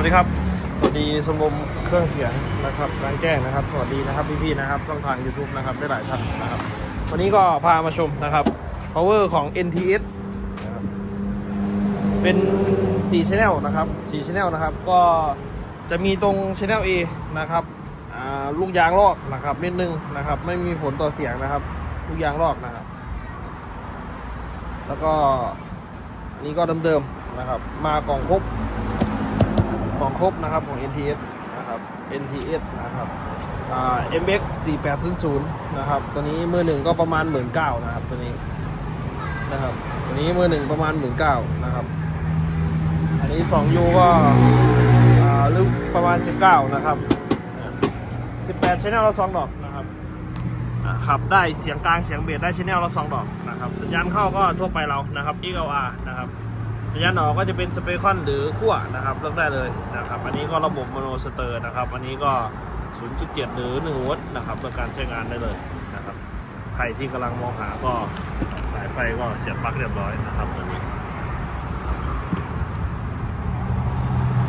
วัสดีครับ สวัสดีสมรมเครื่องเสียงนะครับกลางแจ้งนะครับ สวัสดีนะครับพี่ๆนะครับช่องทาง YouTube นะครับได้หลายท่านนะครับ วันนี้ก็พามาชมนะครับ power ของ NTS นะครับเป็น4 channel นะครับ4 channel นะครับ ก็จะมีตรง channel A นะครับอ่าลูกยางลอกนะครับนิดนึงนะครับ ไม่มีผลต่อเสียงนะครับ ลูกยางลอกนะครับ แล้วก็นนี้ก็เดิมๆนะครับ มากล่องครบ ของครบนะครับของ NTS นะครับ NTS นะครับอ่า MX 4800นะครับตัวนี้มือหนึ่งก็ประมาณ 1 9ื่นนะครับตัวนี้นะครับตัวนี้มือหนึ่งประมาณ 1 9ื่นนะครับ อันนี้ 2U ก็อ่าลึกประมาณ 19 นะครับ 18ชแนลละ2ดอกนะครับขับได้เสียงกลางเสียงเบสได้ชแนลละ2ดอกนะครับ สัญญาณเข้าก็ทั่วไปเรานะครับ XLR นะครับ สัญญาณออกก็จะเป็นสเปคอนหรือขั้วนะครับเลือกได้เลยนะครับ อันนี้ก็ระบบโมโนสเตอร์นะครับ อันนี้ก็ 0.7 หรือ 1วลต์นะครับเพื่อการใช้งานได้เลยนะครับ ใครที่กำลังมองหาก็สายไฟก็เสียบปลั๊กเรียบร้อยนะครับตัวนี้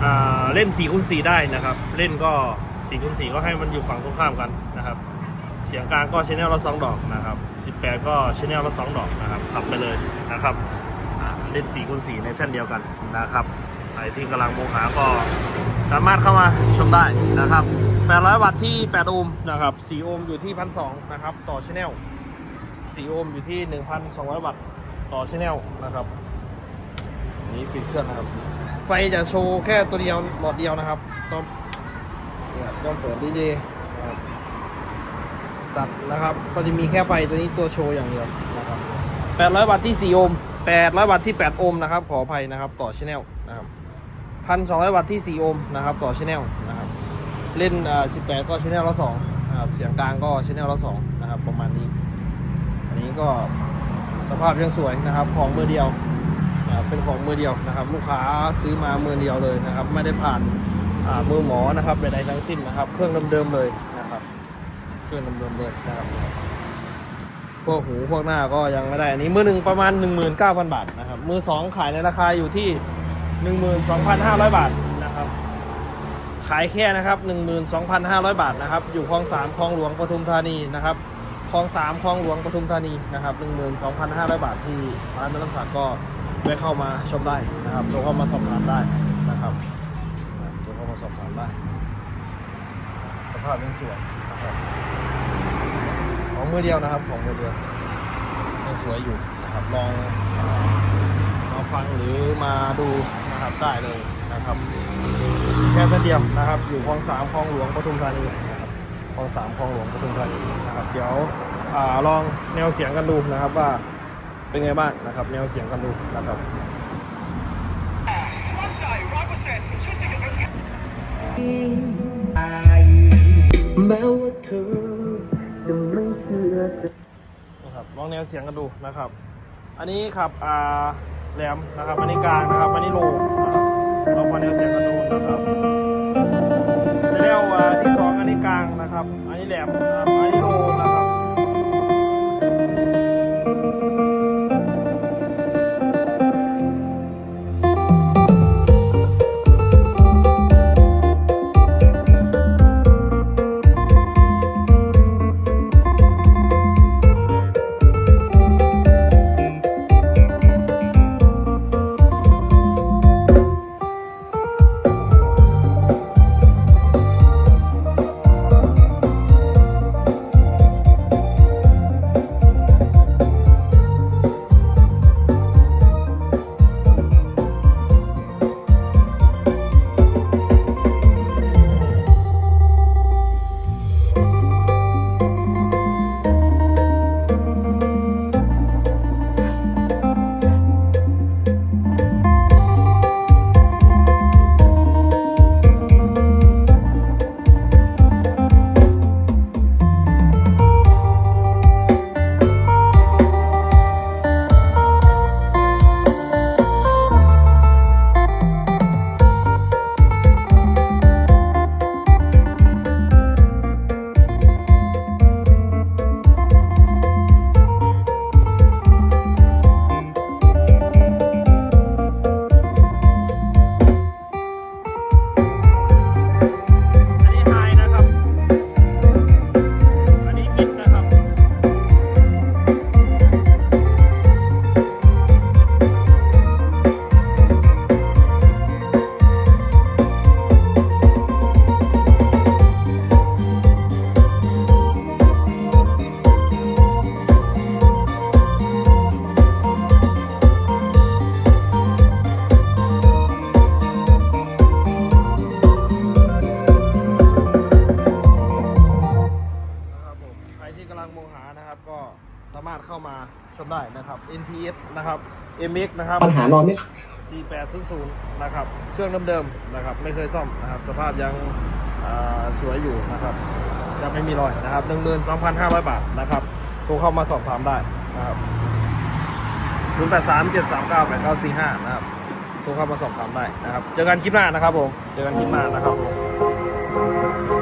อ่าเล่น4คูณ4ได้นะครับ เล่นก็4คูณ4ก็ให้มันอยู่ฝั่งตรงข้ามกันนะครับ เสียงกลางก็ชแนลละ2ดอกนะครับ 18 ก็ชแนลละ2ดอกนะครับขับไปเลยนะครับ เล่น4คูณ4ในแท่นเดียวกันนะครับใครที่กำลังมองหาก็สามารถเข้ามาชมได้นะครับ 800 วัตต์ที่ 8 โอห์มนะครับ 4 โอห์มอยู่ที่1,200นะครับ ต่อชแนล 4 โอห์มอยู่ที่ 1,200 วัตต์ต่อชแนลนะครับ นี้ปิดเครื่องนะครับ ไฟจะโชว์แค่ตัวเดียวหลอดเดียวนะครับ ต้องเนี่ยต้องเปิดดีๆนะครับตัดนะครับ ก็จะมีแค่ไฟตัวนี้ตัวโชว์อย่างเดียวนะครับ 800 วัตต์ที่ 4 โอห์ม 800 วัตต์ที่ 8 โอห์มนะครับ ขออภัยนะครับ ต่อชแนลนะครับ 1,200 วัตต์ที่ 4 โอห์มนะครับ ต่อชแนลนะครับ เล่นอ่า18 ก็ชแนลละ2นะครับ เสียงกลางก็ชแนลละ2นะครับ ประมาณนี้ อันนี้ก็สภาพยังสวยนะครับ ของมือเดียวนะครับเป็นของมือเดียวนะครับ ลูกค้าซื้อมามือเดียวเลยนะครับ ไม่ได้ผ่านอ่ามือหมอนะครับใดๆทั้งสิ้นนะครับ เครื่องเดิมๆเลยนะครับ เครื่องเดิมๆเลยนะครับ พวกหูพวกหน้าก็ยังไม่ได้ อันนี้มือหนึ่งประมาณ 19,000 บาทนะครับ มือสองขายในราคาอยู่ที่ 12,500 บาทนะครับ ขายแค่นะครับ 12,500 บาทนะครับ อยู่คลองสามคลองหลวงปทุมธานีนะครับ คลองสามคลองหลวงปทุมธานีนะครับ 12,500 บาทที่ร้านนักศักดิ์ก็ไปเข้ามาชมได้นะครับโทรเข้ามาสอบถามได้นะครับโทรเข้ามาสอบถามได้ สภาพยังสวยนะครับ มือเดียวนะครับของมือเดียวยังสวยอยู่นะครับลองเอ่อมาฟังหรือมาดูนะครับได้เลยนะครับแค่เส้นเดียวนะครับ อยู่คลองสามคลองหลวงปทุมธานีนะครับคลองสามคลองหลวงปทุมธานีนะครับเดี๋ยวอลองแนวเสียงกันดูนะครับว่าเป็นไงบ้างนะครับ แนวเสียงกันดูนะครับ แนวเสียงกันดูนะครับ อันนี้ขับอ่าแหลมนะครับ อันนี้กลางนะครับ อันนี้โลนะครับลองฟังแนวเสียงกันดูนะครับเซเลว่าที่สองอันนี้กลางนะครับ อันนี้แหลมนะครับ ได้นะครับ NTS นะครับ MX นะครับปัญหานอนไหม4800 นะครับ เครื่องเดิมๆนะครับ ไม่เคยซ่อมนะครับ สภาพยังอ่าสวยอยู่นะครับยังไม่มีรอยนะครับ12,500 บาทนะครับโทรเข้ามาสอบถามได้นะครับ083 739 8945นะครับโทรเข้ามาสอบถามได้นะครับ เจอกันคลิปหน้านะครับผม เจอกันคลิปหน้านะครับผม